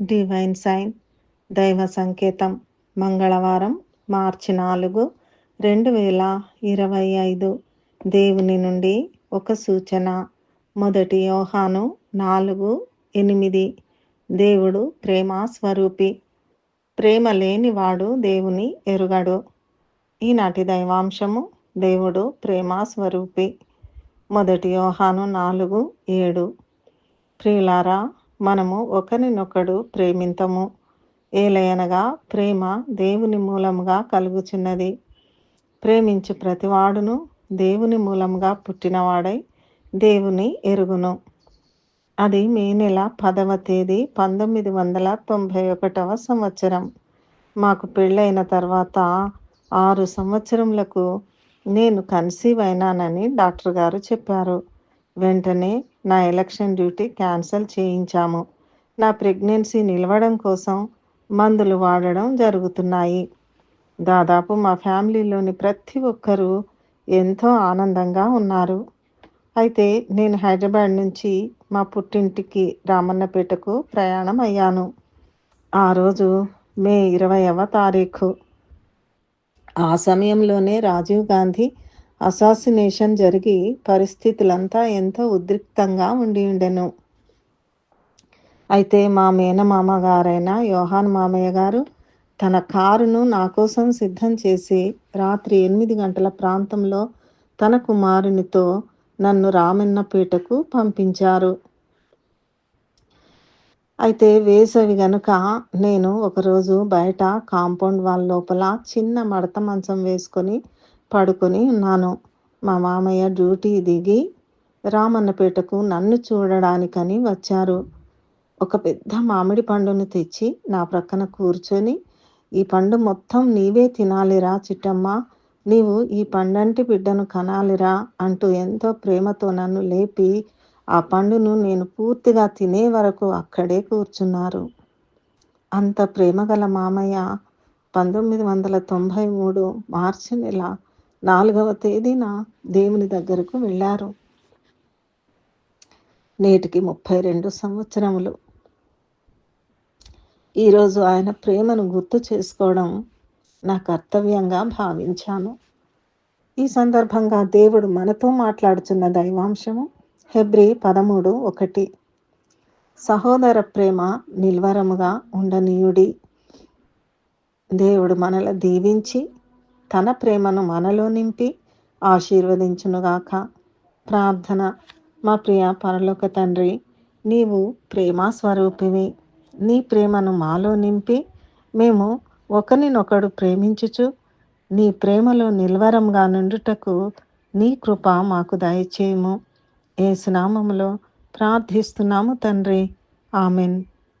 Divine sign దైవ సంకేతం మంగళవారం మార్చి నాలుగు రెండు వేల ఇరవై ఐదు. దేవుని నుండి ఒక సూచన. మొదటి యోహాను నాలుగు ఎనిమిది. దేవుడు ప్రేమ స్వరూపి. ప్రేమ లేనివాడు దేవుని ఎరుగడు. ఈనాటి దైవాంశము దేవుడు ప్రేమ స్వరూపి. మొదటి యోహాను నాలుగు ఏడు. ప్రియులారా మనము ఒకరినొకడు ప్రేమింతము. ఏలయనగా ప్రేమ దేవుని మూలముగా కలుగుచున్నది. ప్రేమించు ప్రతివాడును దేవుని మూలంగా పుట్టినవాడై దేవుని ఎరుగును. అది మే నెల పదవ తేదీ పంతొమ్మిది వందల తొంభై ఒకటవ సంవత్సరం. మాకు పెళ్ళైన తర్వాత ఆరు సంవత్సరములకు నేను కన్సీవ్ అయినానని డాక్టర్ గారు చెప్పారు. వెంటనే నా ఎలక్షన్ డ్యూటీ క్యాన్సిల్ చేయించాము. నా ప్రెగ్నెన్సీ నిలవడం కోసం మందులు వాడడం జరుగుతున్నాయి. దాదాపు మా ఫ్యామిలీలోని ప్రతి ఒక్కరూ ఎంతో ఆనందంగా ఉన్నారు. అయితే నేను హైదరాబాద్ నుంచి మా పుట్టింటికి రామన్నపేటకు ప్రయాణం అయ్యాను. ఆ రోజు మే ఇరవైవ తారీఖు. ఆ సమయంలోనే రాజీవ్ గాంధీ అసాసినేషన్ జరిగి పరిస్థితులంతా ఎంతో ఉద్రిక్తంగా ఉండి ఉండెను. అయితే మా మేనమామ గారైన యోహాన్ మామయ్య గారు తన కారును నా కోసం సిద్ధం చేసి రాత్రి ఎనిమిది గంటల ప్రాంతంలో తన కుమారునితో నన్ను రామన్నపేటకు పంపించారు. అయితే వేసవి గనుక నేను ఒకరోజు బయట కాంపౌండ్ వాళ్ళ లోపల చిన్న మడత మంచం వేసుకొని పడుకొని ఉన్నాను. మా మామయ్య డ్యూటీ దిగి రామన్నపేటకు నన్ను చూడడానికని వచ్చారు. ఒక పెద్ద మామిడి పండును తెచ్చి నా ప్రక్కన కూర్చొని ఈ పండు మొత్తం నీవే తినాలిరా చిట్టమ్మ. నీవు ఈ పండంటి బిడ్డను కనాలిరా అంటూ ఎంతో ప్రేమతో నన్ను లేపి ఆ పండును నేను పూర్తిగా తినే వరకు అక్కడే కూర్చున్నారు. అంత ప్రేమగల మామయ్య పంతొమ్మిది వందల తొంభై మూడు మార్చి నెల నాలుగవ తేదీన దేవుని దగ్గరకు వెళ్ళారు. నేటికి ముప్పై రెండు సంవత్సరములు. ఈరోజు ఆయన ప్రేమను గుర్తు చేసుకోవడం నా కర్తవ్యంగా భావించాను. ఈ సందర్భంగా దేవుడు మనతో మాట్లాడుతున్న దైవాంశము హెబ్రి పదమూడు ఒకటి. సహోదర ప్రేమ నిల్వరముగా ఉండనీయుడి. దేవుడు మనల దీవించి తన ప్రేమను మనలో నింపి ఆశీర్వదించునుగాక. ప్రార్థన. మా ప్రియ పరలోక తండ్రి నీవు ప్రేమస్వరూపివి నీ ప్రేమను మాలో నింపి మేము ఒకరినొకడు ప్రేమించుచు నీ ప్రేమలో నిల్వరంగా నుండుటకు నీ కృప మాకు దయచేయము. ఏ సునామములో ప్రార్థిస్తున్నాము తండ్రి. ఆమెన్.